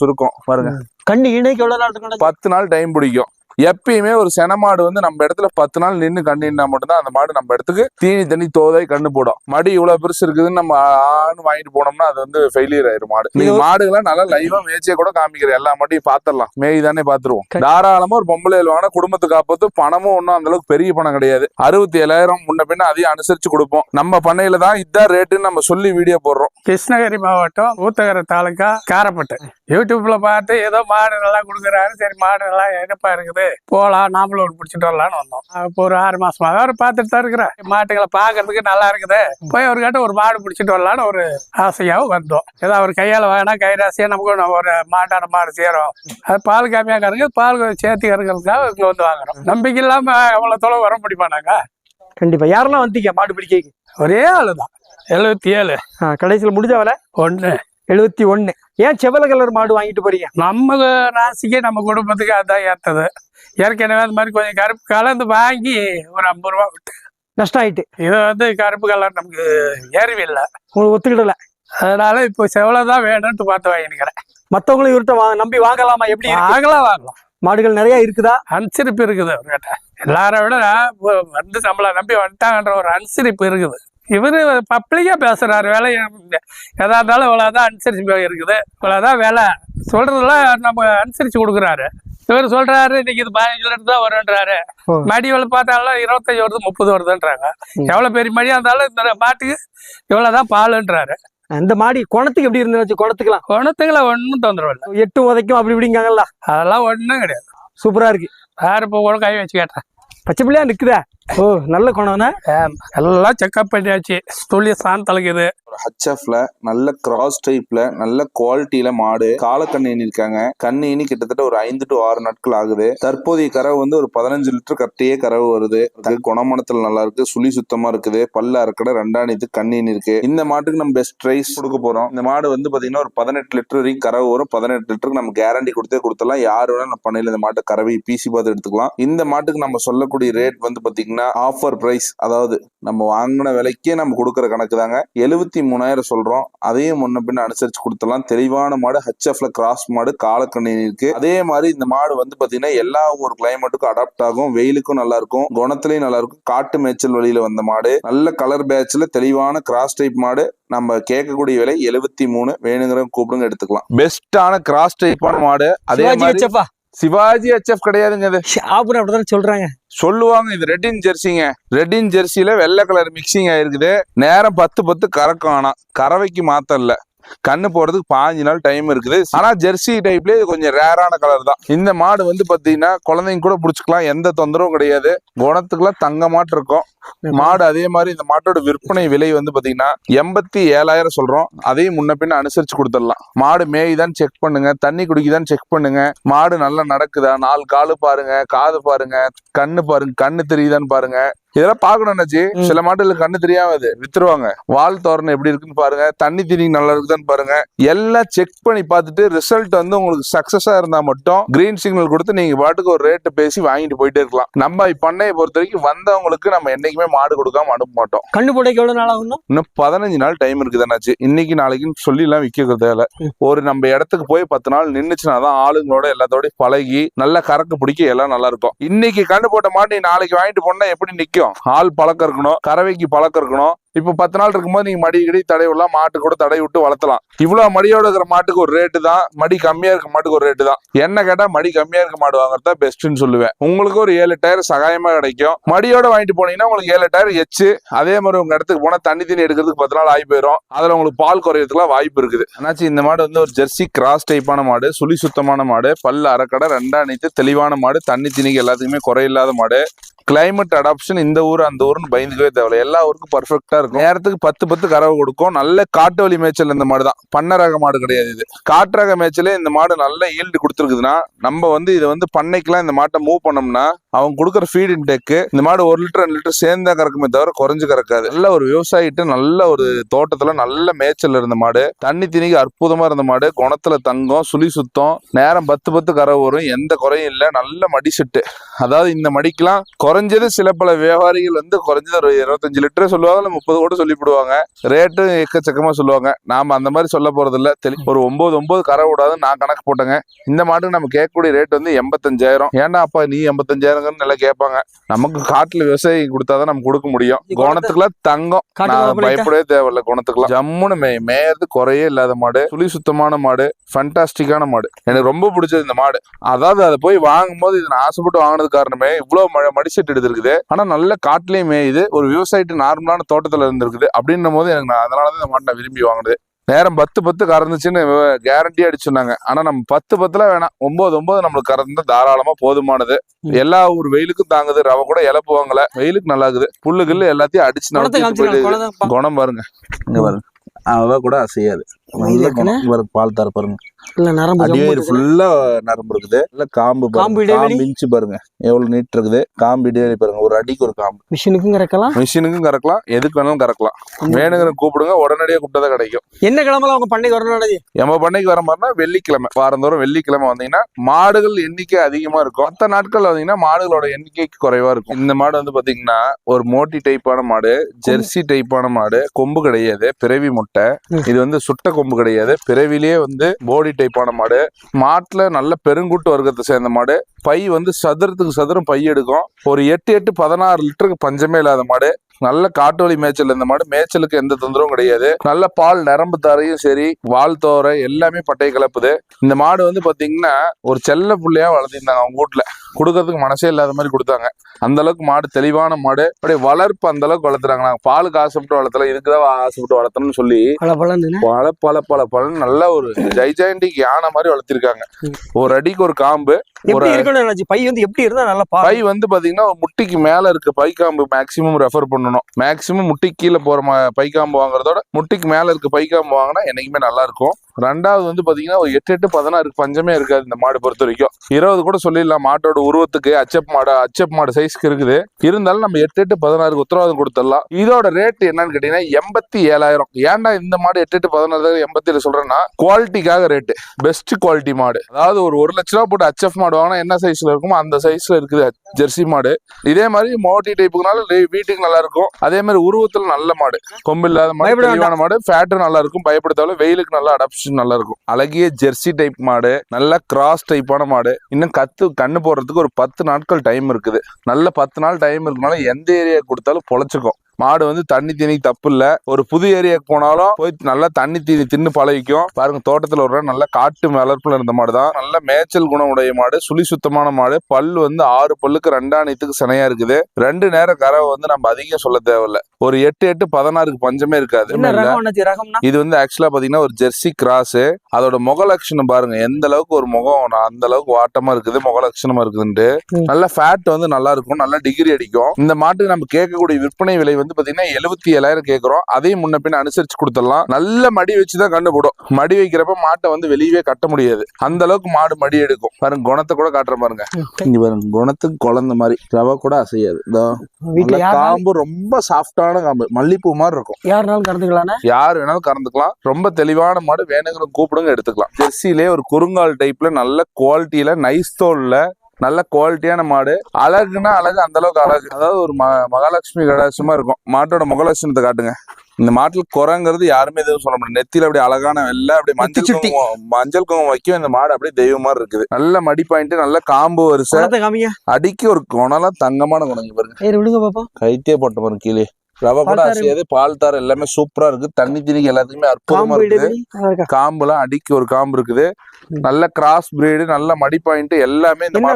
சுருக்கும். பாருங்க. கண்ணு இணைக்கு எவ்வளவு நாள் பத்து நாள் டைம் பிடிக்கும். எப்பயுமே ஒரு சென மாடு வந்து நம்ம இடத்துல பத்து நாள் நின்று கண்ணினா மட்டும்தான் அந்த மாடு நம்ம இடத்துக்கு தீனி தண்ணி தோதை கண்ணு போடும். மடி இவ்வளவு பெருசு இருக்குதுன்னு நம்ம ஆண் வாங்கிட்டு போனோம்னா அது வந்து ஃபெயிலியர் ஆயிரும் மாடு. நீங்க மாடுகளை நல்லா லைவா மேய்ச்சியே கூட காமிக்கிற எல்லா மாட்டையும் பாத்திரலாம் மேய் தானே பாத்துருவோம். தாராளமா ஒரு பொம்பளை வாங்கினா குடும்பத்துக்கு காப்பத்து பணமும் ஒன்றும் அந்த அளவுக்கு பெரிய பணம் கிடையாது. அறுபத்தி ஏழாயிரம் முன்ன பின்ன அதையும் அனுசரிச்சு கொடுப்போம். நம்ம பண்ணையில தான் இதான் ரேட்டுன்னு நம்ம சொல்லி வீடியோ போடுறோம். கிருஷ்ணகிரி மாவட்டம் ஊத்தகர தாலுக்கா காரப்பட்டு. யூடியூப்ல பார்த்து ஏதோ மாடு நல்லா கொடுக்குறாரு. சரி மாடு நல்லா எடுப்பா இருக்குது. போகலாம் நாமளும் ஒரு பிடிச்சிட்டு வரலான்னு வந்தோம். இப்போ ஒரு ஆறு மாசமா அவர் பார்த்துட்டு தான் இருக்கிறேன் மாட்டுகளை பார்க்கறதுக்கு நல்லா இருக்குது. போய் அவர்கிட்ட ஒரு மாடு பிடிச்சிட்டு வரலான்னு ஒரு ஆசையாகவும் வந்தோம். ஏதோ அவர் கையால் வாங்கினா கைராசியாக நமக்கு ஒரு மாட்டான மாடு சேரும். அது பால் கம்மியாக கறக்கு பால் சேர்த்து கறக்கிறதுக்காக இங்கே வந்து வாங்குறோம். நம்பிக்கை இல்லாமல் அவ்வளோ தொலைவு வர முடியுமா நாங்கள் கண்டிப்பா. யாரெல்லாம் வந்தீங்க மாடு பிடிக்க ஒரே ஆளு தான் எழுபத்தி ஏழு கடைசியில் முடிஞ்சவல ஒன்று எழுபத்தி ஒண்ணு. ஏன் செவல கலர் மாடு வாங்கிட்டு போறீங்க? நம்ம ராசிக்கு நம்ம குடும்பத்துக்கு அதான் ஏத்தது. ஏற்கனவே அந்த மாதிரி கொஞ்சம் கருப்பு கலந்து வாங்கி ஒரு ஐம்பது ரூபா விட்டு. நஷ்டம் ஆயிட்டு இது வந்து கருப்பு கலர் நமக்கு ஏறவே இல்லை. உங்களுக்கு ஒத்துக்கிடல. அதனால இப்போ செவ்வளவுதான் வேணும்னு பார்த்து வாங்கிக்கிறேன் மத்தவங்களும் இவர்கிட்ட வா- நம்பி வாங்கலாமா? எப்படி? வாங்கலாம் வாங்கலாம். மாடுகள் நிறைய இருக்குதா? அனுசரிப்பு இருக்குது அவர்கிட்ட. எல்லாரை விட வந்து நம்மளை நம்பி வந்துட்டாங்கன்ற ஒரு அனுசரிப்பு இருக்குது. இவரு பப்ளிக்கா பேசுறாரு. வேலை எதா இருந்தாலும் இவ்வளவுதான் அனுசரிச்சு இருக்குது. இவ்வளவுதான் வேலை. சொல்றதெல்லாம் நம்ம அனுசரிச்சு கொடுக்குறாரு. இவர் சொல்றாரு இன்னைக்கு இது பதினஞ்சு லிட்டர் தான் வருன்றாரு ஓ. மடி வேலை பார்த்தாலும் இருபத்தஞ்சு வருது முப்பது வருதுன்றாங்க. எவ்வளவு பெரிய மடியா இருந்தாலும் இந்த மாட்டுக்கு இவ்வளவுதான் பாலுன்றாரு. அந்த மாடி குணத்துக்கு எப்படி இருந்துச்சு குணத்துக்குலாம் குணத்துக்குள்ள ஒன்றும் தொந்தரவு இல்லை. எட்டு உதைக்கும் அப்படி இப்படிங்காங்கல்ல. அதெல்லாம் ஒன்றும் கிடையாது. சூப்பரா இருக்கு. யார் இப்போ கூட கை வச்சு கேட்டேன் பச்சை பிள்ளையா நிக்குதா? ஓ நல்ல குணம்னா எல்லாம் செக்அப் பண்ணியாச்சு. துளி சான் தலைக்குது. ஹச்எஃப்ல நல்ல கிராஸ் டைப்ல நல்ல குவாலிட்டியில மாடு. கால கண்ணு இருக்காங்க. கண்ணு இனி கிட்டத்தட்ட ஒரு ஐந்து டு ஆறு நாட்கள் ஆகுது. தற்போதைய கறவு வந்து ஒரு பதினஞ்சு லிட்டர் கட்டையே கறவு வருது. அது குணமனத்துல நல்லா இருக்கு. சுழி சுத்தமா இருக்குது. பல்ல அறக்கடை ரெண்டாணித்து கண்ணீன் இருக்கு. இந்த மாட்டுக்கு நம்ம பெஸ்ட் ப்ரைஸ் கொடுக்க போறோம். இந்த மாடு வந்து பாத்தீங்கன்னா ஒரு பதினெட்டு லிட்டர் வரைக்கும் கறவு வரும். பதினெட்டு லிட்டருக்கு நம்ம கேரண்டி கொடுத்தே கொடுத்தலாம் யாரு வேணாலும் நம்ம பண்ணையில இந்த மாட்டு கறவை பிசி பார்த்து எடுத்துக்கலாம். இந்த மாட்டுக்கு நம்ம சொல்லக்கூடிய ரேட் வந்து பாத்தீங்கன்னா ஆஃபர் பிரைஸ் அதாவது நம்ம வாங்கின விலைக்கே நம்ம கொடுக்குற கணக்கு தாங்க. எழுபத்தி மூணாயிரம் சொல்றோம். அதையும் முன்ன பின்ன அனுசரிச்சு கொடுத்துடலாம். தெளிவான மாடு ஹச்எஃப்ல கிராஸ் மாடு காலக்கண்ணி இருக்கு. அதே மாதிரி இந்த மாடு வந்து பாத்தீங்கன்னா எல்லா ஒரு கிளைமேட்டுக்கும் அடாப்ட் ஆகும். வெயிலுக்கும் நல்லா இருக்கும். குணத்திலையும் நல்லா இருக்கும். காட்டு மேய்ச்சல் வழியில வந்த மாடு. நல்ல கலர் பேட்ச்ல தெளிவான கிராஸ் டைப் மாடு. நம்ம கேட்கக்கூடிய விலை எழுபத்தி மூணு. வேணுங்கிறவங்க கூப்பிடுங்க எடுத்துக்கலாம். பெஸ்டான கிராஸ் டைப்பான மாடு. அதே மாதிரி சிவாஜி ஹெச்எஃப் கிடையாதுங்க அது ஷாப்புன்னு அப்படிதான் சொல்றாங்க. சொல்லுவாங்க இது ரெட்டின் ஜெர்சிங்க ரெட்டின் ஜெர்சியில வெள்ளை கலர் மிக்சிங் ஆயிருக்குது நேரம் பத்து பத்து கறக்கும் ஆனா. கறவைக்கு மாத்தம் இல்ல. கண்ணு போறதுக்கு பாஞ்சு நாள் டைம் இருக்குது. ஆனா ஜெர்சி டைப்லயே இது கொஞ்சம் ரேரான கலர் தான். இந்த மாடு வந்து பாத்தீங்கன்னா குழந்தைங்க கூட புடிச்சுக்கலாம். எந்த தொந்தரவும் கிடையாது. குணத்துக்குலாம் தங்க மாட்டு இருக்கும் மாடு அதே மாதிரி இந்த மாட்டோட விற்பனை விலை வந்து பாத்தீங்கன்னா எண்பத்தி ஏழாயிரம் சொல்றோம். அதையும் முன்ன பின்ன அனுசரிச்சு கொடுத்துடலாம். மாடு மேய்தான் செக் பண்ணுங்க. தண்ணி குடிக்குதான்னு செக் பண்ணுங்க. மாடு நல்லா நடக்குதா? நாலு காலு பாருங்க. காது பாருங்க. கண்ணு பாருங்க. கண்ணு தெரியுதான்னு பாருங்க. இதெல்லாம் பார்க்கணும் அண்ணாச்சி. ம். சில மாட்டுகளுக்கு கண்ணு தெரியாமது வித்துருவாங்க. வால் தோரணை எப்படி இருக்குன்னு பாருங்க. தண்ணி தண்ணி நல்லா இருக்குதான்னு பாருங்க. எல்லாம் செக் பண்ணி பார்த்துட்டு ரிசல்ட் வந்து உங்களுக்கு சக்சஸா இருந்தா மட்டும் கிரீன் சிக்னல் கொடுத்து நீங்க பாட்டுக்கு ஒரு ரேட்டு பேசி வாங்கிட்டு போயிட்டே இருக்கலாம். நம்ம பண்ணையை பொறுத்த வரைக்கும் வந்தவங்களுக்கு நம்ம என்னைக்குமே மாடு கொடுக்காம அனுப்ப மாட்டோம். கண்ணு போடைக்கு எவ்வளவு நாள் ஆகும் இன்னும் பதினஞ்சு நாள் டைம் இருக்குதானாச்சு இன்னைக்கு நாளைக்குன்னு சொல்லி எல்லாம் விற்க தேவை. ஒரு நம்ம இடத்துக்கு போய் பத்து நாள் நின்னுச்சுன்னா தான் ஆளுங்களோட எல்லாத்தோடய பழகி நல்லா கறக்க பிடிக்க எல்லாம் நல்லா இருக்கும். இன்னைக்கு கண்டு போட்ட மாட்டு நாளைக்கு வாங்கிட்டு போனா எப்படி நிக்கும் ஆள் பழக்கம் இருக்கணும். கறவைக்கு பழக்கம் இருக்கணும். இப்ப பத்து நாள் இருக்கும்போது நீங்க மடி கிடி தடை விடலாம். மாட்டு கூட தடை விட்டு வளர்த்தலாம். இவ்வளவு மடியோட இருக்கிற மாட்டுக்கு ஒரு ரேட்டு தான். மடி கம்மியா இருக்க மாட்டுக்கு ஒரு ரேட்டு தான். என்ன கேட்டா மடி கம்மியா இருக்க மாடு வாங்குறதா பெஸ்ட்னு சொல்லுவேன். உங்களுக்கு ஒரு ஏழு டயர் சகாயமா கிடைக்கும். மடியோட வாங்கிட்டு போனீங்கன்னா உங்களுக்கு ஏழு டயர் எச்சு. அதே மாதிரி உங்க இடத்துக்கு போனா தண்ணி தண்ணி எடுக்கிறதுக்கு பத்து நாள் ஆகி போயிடும் அதுல உங்களுக்கு பால் குறையறதுக்குலாம் வாய்ப்பு இருக்குது. ஆனாச்சு இந்த மாடு வந்து ஒரு ஜெர்சி கிராஸ் டைப்பான மாடு. சுழி சுத்தமான மாடு. பல்லு அரைக்கடை ரெண்டா நினைத்து தெளிவான மாடு. தண்ணி திணிக்கு எல்லாத்துக்குமே குறையில்லாத மாடு. கிளைமேட் அடாப்ஷன் இந்த ஊர் அந்த ஊர்னு பயந்துக்கவே தேவையில்ல. எல்லா ஊருக்கும் பர்ஃபெக்டா இருக்கும். நேரத்துக்கு பத்து பத்து கறவை கொடுக்கும். நல்ல காட்டு வழி மேய்ச்சல் இந்த மாடு தான். பண்ண ரக மாடு கிடையாது இது. காட்டு ரக மேய்ச்சலே இந்த மாடு நல்ல ஈல்டு கொடுத்துருக்குதுன்னா நம்ம வந்து இதை வந்து பண்ணைக்கெல்லாம் இந்த மாட்டை மூவ் பண்ணோம்னா அவங்க கொடுக்குற ஃபீட் இன்டேக்கு இந்த மாடு ஒரு லிட்டர் ரெண்டு லிட்டர் சேர்ந்தா கறக்குமே தவிர குறைஞ்சு கறக்காது. நல்ல ஒரு விவசாயிட்டு நல்ல ஒரு தோட்டத்துல நல்ல மேய்ச்சல் இருந்த மாடு தண்ணி திணிக்கு அற்புதமா இருந்த மாடு குணத்துல தங்கம் சுழி சுத்தம் நேரம் பத்து பத்து கறவை வரும். எந்த குறையும் இல்லை. நல்ல மடி செட்டு. அதாவது இந்த மடிக்கெல்லாம் குறைஞ்சது சில பல வியாபாரிகள் வந்து குறைஞ்சது ஒரு இருபத்தஞ்சு லிட்டர் சொல்லுவாங்க இல்ல முப்பது கூட சொல்லிவிடுவாங்க. ரேட்டு எக்கச்சக்கமா சொல்லுவாங்க. நாம அந்த மாதிரி சொல்ல போறது இல்ல தெளி- ஒரு ஒன்பது ஒன்பது கரை விடாதுன்னு நான் கணக்கு போட்டேங்க. இந்த மாட்டுக்கு நம்ம கேட்கக்கூடிய ரேட் வந்து எண்பத்தஞ்சாயிரம். ஏன்டா அப்பா நீ எண்பத்தஞ்சாயிரங்கன்னு நல்லா கேட்பாங்க. நமக்கு காட்டுல விவசாயி கொடுத்தாதான் நம்ம கொடுக்க முடியும். குணத்துக்குலாம் தங்கம். பயப்படவே தேவையில்ல குணத்துக்குலாம் ஜம்முன்னு மே மேயறது குறையே இல்லாத மாடு. சுழி சுத்தமான மாடு. ஃபண்டாஸ்டிக்கான மாடு. எனக்கு ரொம்ப பிடிச்சது இந்த மாடு. அதாவது அதை போய் வாங்கும்போது இது நான் ஆசைப்பட்டு வாங்கினது காரணமே இவ்வளவு மழை செட் எடுத்திருக்குது ஆனா நல்ல காட்டுலயே மேயுது. ஒரு விவசாயிட்டு நார்மலான தோட்டத்துல இருந்திருக்குது அப்படின்னும் போது எனக்கு நான் அதனாலதான் இந்த மாட்டை நான் விரும்பி வாங்கினது. நேரம் பத்து பத்து கறந்துச்சுன்னு கேரண்டி அடிச்சுனாங்க ஆனா நம்ம பத்து பத்துல வேணாம். ஒன்பது ஒன்பது நம்மளுக்கு கறந்தா தாராளமா போதுமானது. எல்லா ஊர் வெயிலுக்கும் தாங்குது. ரவ கூட இழப்புவாங்கல வெயிலுக்கு நல்லா இருக்குது. புல்லு கில்லு எல்லாத்தையும் அடிச்சு பா- குணம் பாருங்க. இங்க பாருங்க. அவ கூட அசையாது. பால் தர பாருங்க. இல்ல நரம்பு இருக்குது. ஃபுல்லா நரம்பு இருக்குது. இல்ல காம்பு காம்பு? காம்பு இன்ச்சு பாருங்க. எவ்வளவு நீட் இருக்குது. காம்பு இடைவெளி பாருங்க. ஒரு அடிக்கு ஒரு காம்பு. மிஷினுக்கும் கறக்கலாம்? மிஷினுக்கும் கறக்கலாம். எதுக்கு வேணாலும் கறக்கலாம். வேணுங்கிற கூப்பிடுங்க. உடனடியாக கூப்பிட்டதா கிடைக்கும். என்ன கிழமைல உங்க பண்ணைக்கு வரணும் எம்ம பண்ணைக்கு வர மாதிரினா வெள்ளிக்கிழமை. வாரந்தோறும் வெள்ளிக்கிழமை வந்தீங்கன்னா மாடுகள் எண்ணிக்கை அதிகமா இருக்கும். மற்ற நாட்கள் வந்தீங்கன்னா மாடுகளோட எண்ணிக்கை குறைவா இருக்கும். இந்த மாடு வந்து பாத்தீங்கன்னா ஒரு மோட்டி டைப்பான மாடு ஜெர்சி டைப்பான மாடு. கொம்பு கிடையாது. பிறவி முட்டை. இது வந்து சுட்ட கொம்பு கிடையாது. பிறவிலேயே வந்து போடி டைப்பான மாடு. மாட்டில் நல்ல பெருங்குட்டு வர்க்கத்தை சேர்ந்த மாடு. பை வந்து சதுரத்துக்கு சதுரம் பை எடுக்கும். ஒரு எட்டு எட்டு பதினாறு லிட்டருக்கு பஞ்சமே இல்லாத மாடு. நல்ல காட்டு வழி மேய்ச்சல். இந்த மாடு மேய்ச்சலுக்கு எந்த தொந்தரவும் கிடையாது. நல்ல பால் நரம்பு தரையும் சரி வால் தோரை எல்லாமே பட்டை கலப்புது. இந்த மாடு வந்து பாத்தீங்கன்னா ஒரு செல்ல புள்ளையா வளர்த்திருந்தாங்க அவங்க வீட்டுல கொடுக்கறதுக்கு மனசே இல்லாத மாதிரி கொடுத்தாங்க. அந்த அளவுக்கு மாடு தெளிவான மாடு. அப்படியே வளர்ப்பு அந்த அளவுக்கு வளர்த்துறாங்க. நாங்க பாலுக்கு ஆசைப்பட்டு வளர்த்தல இதுக்குதான் ஆசைப்பட்டு வளர்த்தணும்னு சொல்லி பல பல பல பல நல்ல ஒரு ஜைஜாண்டிக் யானை மாதிரி வளர்த்திருக்காங்க. ஒரு அடிக்கு ஒரு காம்பு எப்படி இருக்கணும் பை வந்து எப்படி இருந்தா நல்லா பா வந்து பாத்தீங்கன்னா முட்டிக்கு மேல இருக்க பைக்காம்பு மேக்சிமம் ரெஃபர் பண்ணணும். மேக்சிமம் முட்டி கீழே போற பைக்காம்பு வாங்குறதோட முட்டிக்கு மேல இருக்க பைக்காம்பு வாங்கினா என்னைக்குமே நல்லா இருக்கும். ரெண்டாவது வந்து பாத்தீங்கன்னா ஒரு எட்டு எட்டு பதினாறுக்கு பஞ்சமே இருக்காது இந்த மாடு பொறுத்த வரைக்கும். இருபது கூட சொல்லிடலாம் மாட்டோட உருவத்துக்கு அச்சப் மாடு அச்சப் மாடு சைஸ்க்கு இருக்குது. இருந்தாலும் நம்ம எட்டு எட்டு பதினாறுக்கு உத்தரவாதம் கொடுத்துடலாம். இதோட ரேட் என்னன்னு கேட்டீங்கன்னா எண்பத்தி ஏழாயிரம். ஏன்டா இந்த மாடு எட்டு எட்டு பதினாறு எண்பத்தி ஏழு சொல்றேன்னா குவாலிட்டிக்காக ரேட்டு பெஸ்ட் குவாலிட்டி மாடு. அதாவது ஒரு ஒரு லட்ச ரூபா போட்டு ஹச்எஃப் மாடு வாங்கினா என்ன சைஸ்ல இருக்குமோ அந்த சைஸ்ல இருக்குது ஜெர்சி மாடு. இதே மாதிரி மோட்டி டைப்புக்குனால வீட்டுக்கு நல்லா இருக்கும். அதே மாதிரி உருவத்துல நல்ல மாடு. கொம்பு இல்லாத மாடு மாடு. ஃபேட்டும் நல்லா இருக்கும். பயப்படுத்தால வெயிலுக்கு நல்லா அடாப்ஷன் நல்லா இருக்கும் அழகிய ஜெர்சி டைப் மாடு நல்ல கிராஸ் டைப்பான மாடு. இன்னும் கத்து கண்ணு போடுறதுக்கு ஒரு பத்து நாட்கள் டைம் இருக்குது. நல்ல பத்து நாள் டைம் இருக்கனால எந்த ஏரியா கொடுத்தாலும் பொழைச்சிக்கும். மாடு வந்து தண்ணி தீனி தப்பு இல்ல. ஒரு புது ஏரியாக்கு போனாலும் போய் நல்லா தண்ணி தீனி தின்னு பழகிக்கும். பாருங்க தோட்டத்துல ஒரு நல்ல காட்டு வளர்ப்புல இருந்த மாடு தான் நல்ல மேய்ச்சல் குணம் உடைய மாடு. சுழி சுத்தமான மாடு. பல் வந்து ஆறு பல்லுக்கு ரெண்டாணித்துக்கு சினையா இருக்குது. ரெண்டு நேரம் கறவை வந்து நம்ம அதிகம் சொல்ல தேவையில்ல. ஒரு எட்டு எட்டு பதினாறுக்கு பஞ்சமே இருக்காது. இது வந்து ஆக்சுவலா பாத்தீங்கன்னா ஒரு ஜெர்சி கிராஸ். அதோட முக லட்சணம் பாருங்க. எந்த அளவுக்கு ஒரு முகம் அந்த அளவுக்கு வாட்டமா இருக்குது முக லட்சணமா இருக்குதுன்ட்டு. நல்ல ஃபேட் வந்து நல்லா இருக்கும். நல்ல டிகிரி அடிக்கும். இந்த மாட்டுக்கு நம்ம கேட்கக்கூடிய விற்பனை விலை வந்து பாத்தீங்கன்னா எழுபத்தி ஏழாயிரம் கேட்கறோம் அதையும் முன்ன பின்ன அனுசரிச்சு கொடுத்துடலாம். நல்ல மடி வச்சுதான் கண்டு போடும். மடி வைக்கிறப்ப மாட்டை வந்து வெளியவே கட்ட முடியாது. அந்த அளவுக்கு மாடு மடி எடுக்கும். பாருங்க குணத்தை கூட காட்டுற பாருங்க. இங்க பாருங்க குணத்துக்கு குழந்த மாதிரி. ரவை கூட அசையாது. காம்பு ரொம்ப சாஃப்டான காம்பு. மல்லிப்பூ மாதிரி இருக்கும். யாருனாலும் கறந்துக்கலாண்ணே யார் வேணாலும் கறந்துக்கலாம். ரொம்ப தெளிவான மாடு வேணுங்கிற கூப்பிடுங்க எடுத்துக்கலாம். ஜெர்சிலே ஒரு குறுங்கால் டைப்ல நல்ல குவாலிட்டியில நைஸ் தோல்ல நல்ல குவாலிட்டியான மாடு. அழகுனா அழகு அந்த அளவுக்கு அழகு. அதாவது ஒரு மகாலட்சுமி கடாட்சமா இருக்கும். மாட்டோட முகலட்சணத்தை காட்டுங்க. இந்த மாட்டுல குறைங்கிறது யாருமே எதுவும் சொல்ல முடியாது நெத்தியில அப்படியே அழகான வெள்ளை அப்படியே மஞ்சள் சுட்டி. குங்குமம் மஞ்சள் குங்குமம் வைக்கும் இந்த மாடு அப்படியே தெய்வம் மாதிரி இருக்குது. நல்ல மடி பாயிண்ட் நல்ல காம்பு காமிங்க. அடிக்க ஒரு குணம்லாம் தங்கமான குணம் பாருங்க. விடுங்க பாப்போம். கைத்தே போட்ட பாருங்க கீழே. ரவை கூட. அசையாது. பால் தார் எல்லாமே சூப்பரா இருக்கு தண்ணி திணிக்கு எல்லாத்துக்குமே அற்புதமா இருக்குது? காம்புலாம் அடிக்கு ஒரு காம்பு இருக்குது. நல்ல கிராஸ் பிரீடு நல்ல மடி பாயிண்ட் எல்லாமே இந்த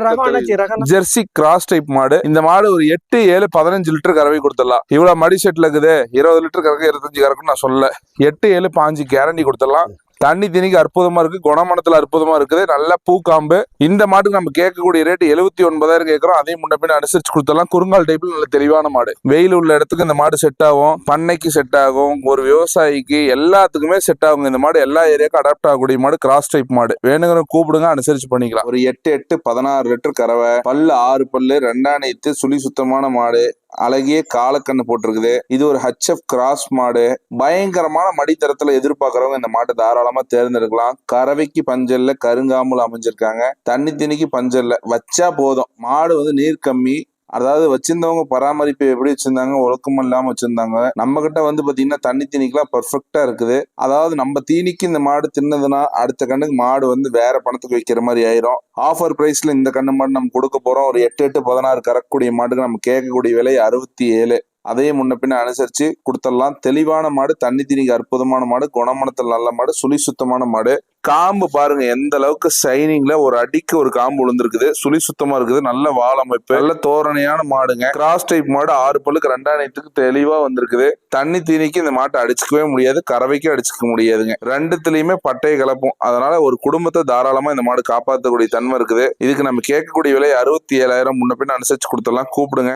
ரகம் ஜெர்சி கிராஸ் டைப் மாடு. இந்த மாடு ஒரு எட்டு ஏழு பதினஞ்சு லிட்டர் கறவை கொடுத்துடலாம். இவ்வளவு மடி செட்ல இருக்குது. இருபது லிட்டர் கறக்க இருபத்தஞ்சு கறக்கும் நான் சொல்ல எட்டு ஏழு பாஞ்சு கேரண்டி கொடுத்துடலாம். தண்ணி திணிக்கு அற்புதமா இருக்கு குணமனத்துல அற்புதமா இருக்குது. நல்ல பூக்காம்பு. இந்த மாட்டுக்கு நம்ம கேட்கக்கூடிய ரேட் எழுபத்தி ஒன்பதாயிரம் கேட்கறோம். அதையும் முன்ன பின்ன அனுசரிச்சு கொடுத்தலாம் குறுங்கால் டைப்ல நல்ல தெளிவான மாடு. வெயில் உள்ள இடத்துக்கு இந்த மாடு செட் ஆகும். பண்ணைக்கு செட் ஆகும். ஒரு விவசாயிக்கு எல்லாத்துக்குமே செட் ஆகும் இந்த மாடு எல்லா ஏரியாவுக்கும் அடாப்ட் ஆகக்கூடிய மாடு கிராஸ் டைப் மாடு. வேணுங்கிற கூப்பிடுங்க அனுசரிச்சு பண்ணிக்கலாம். ஒரு எட்டு எட்டு பதினாறு லிட்டர் கறவை பல்லு ஆறு பல்லு ரெண்டாணைத்து சுழி சுத்தமான மாடு. அழகிய காலக்கண்ணு போட்டிருக்குது. இது ஒரு ஹச்எஃப் கிராஸ் மாடு. பயங்கரமான மடித்தரத்துல எதிர்பார்க்கறவங்க இந்த மாட்டை தாராளமா தேர்ந்தெடுக்கலாம். கறவைக்கு பஞ்சல்ல கருங்காமல் அமைஞ்சிருக்காங்க. தண்ணி திணிக்கு பஞ்சல்ல. வச்சா போதும். மாடு வந்து நீர் கம்மி அதாவது வச்சிருந்தவங்க பராமரிப்பு எப்படி வச்சிருந்தாங்க ஒழுக்கம் இல்லாம வச்சிருந்தாங்க. நம்ம கிட்ட வந்து பாத்தீங்கன்னா தண்ணி தீனிக்கெல்லாம் பர்ஃபெக்டா இருக்குது. அதாவது நம்ம தீனிக்கு இந்த மாடு தின்னதுன்னா அடுத்த கண்ணுக்கு மாடு வந்து வேற பணத்துக்கு வைக்கிற மாதிரி ஆயிரும். ஆஃபர் பிரைஸ்ல இந்த கண்ணு மாடு நம்ம கொடுக்க போறோம். ஒரு எட்டு எட்டு பதினாறு கறக்கூடிய மாட்டுக்கு நம்ம கேட்கக்கூடிய விலை அறுபத்தி ஏழு. அதையும் முன்ன பின்ன அனுசரிச்சு கொடுத்துடலாம் தெளிவான மாடு தண்ணி தீனிக்கு அற்புதமான மாடு குணமணத்தில் நல்ல மாடு சுழி சுத்தமான மாடு. காம்பு பாருங்க எந்த அளவுக்கு சைனிங்ல ஒரு அடிக்கு ஒரு காம்பு விழுந்திருக்குது. சுழி சுத்தமா இருக்குது நல்ல வால் அமைப்பு நல்ல தோரணையான மாடுங்க. கிராஸ் டைப் மாடு ஆறு பல்லுக்கு ரெண்டாயிரத்துக்கு தெளிவா வந்திருக்குது. தண்ணி தீனிக்கு இந்த மாட்டை அடிச்சுக்கவே முடியாது கறவைக்கும் அடிச்சுக்க முடியாதுங்க. ரெண்டுத்துலயுமே பட்டையை கலப்பும். அதனால ஒரு குடும்பத்தை தாராளமா இந்த மாடு காப்பாற்றக்கூடிய தன்மை இருக்குது. இதுக்கு நம்ம கேட்கக்கூடிய விலை அறுபத்தி ஏழாயிரம் முன்ன பின்ன அனுசரிச்சு கொடுத்துடலாம் கூப்பிடுங்க.